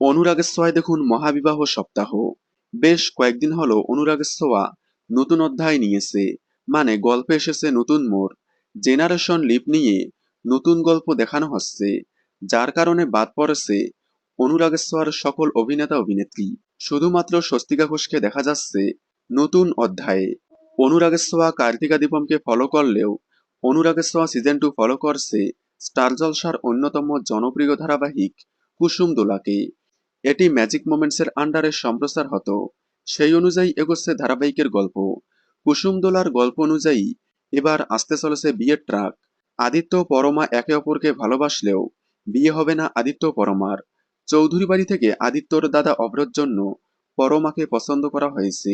অনুরাগের ছোঁয়ায় দেখুন মহাবিবাহ সপ্তাহ। বেশ কয়েকদিন হলো অনুরাগের ছোঁয়া নতুন অধ্যায় নিয়েছে। মানে গল্পে এসেছে নতুন মোড়। জেনারেশন লিপ নিয়ে নতুন গল্প দেখানো হচ্ছে। যার কারণে বাদ পড়েছে অনুরাগের ছোঁয়ার সকল অভিনেতা অভিনেত্রী। শুধুমাত্র স্বস্তিকা ঘোষকে দেখা যাচ্ছে নতুন অধ্যায়ে। অনুরাগের ছোঁয়া কার্তিকা দীপমকে ফলো করলেও অনুরাগের ছোঁয়া সিজন টু ফলো করছে স্টার জলসার অন্যতম জনপ্রিয় ধারাবাহিক কুসুম দোলাকে। এটি ম্যাজিক মোমেন্টসের আন্ডারে সম্প্রচার হতো। সেই অনুযায়ী এগোচ্ছে ধারাবাহিকের গল্প। কুসুম দোলার গল্প অনুযায়ী, এবার আসতে চলেছে বিয়ের ট্রাক। আদিত্য পরমা একে অপরকে ভালোবাসলেও বিয়ে হবে না আদিত্য পরমার। চৌধুরী বাড়ি থেকে আদিত্যর দাদা অভ্রর জন্য পরমাকে পছন্দ করা হয়েছে।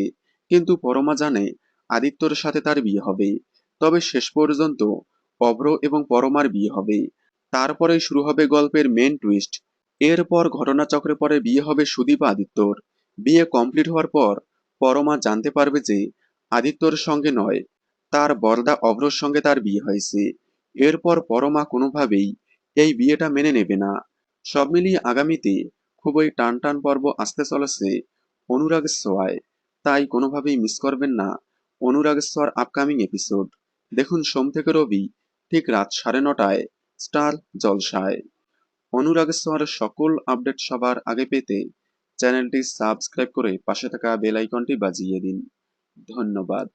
কিন্তু পরমা জানে আদিত্যর সাথে তার বিয়ে হবে। তবে শেষ পর্যন্ত অভ্র এবং পরমার বিয়ে হবে। তারপরে শুরু হবে গল্পের মেন টুইস্ট এরপর ঘটনাচক্রে পরে বিয়ে হবে সুদীপ আদিত্যর। বিয়ে কমপ্লিট হওয়ার পর পরমা জানতে পারবে যে আদিত্যর সঙ্গে নয়, তার বরদা অভ্রর সঙ্গে তার বিয়ে হয়েছে। এরপর পরমা কোনোভাবেই এই বিয়েটা মেনে নেবে না। সব মিলিয়ে আগামীতে খুবই টান টান পর্ব আসতে চলেছে অনুরাগ ছোঁয়ায় তাই কোনোভাবেই মিস করবেন না অনুরাগের ছোঁয়ার আপকামিং এপিসোড দেখুন সোম থেকে রবি ঠিক রাত সাড়ে নটায় স্টার জলসায়। অনুরাগের ছোঁয়ার সকল আপডেট সবার আগে পেতে চ্যানেলটি সাবস্ক্রাইব করে পাশে থাকা বেল আইকনটি বাজিয়ে দিন। ধন্যবাদ।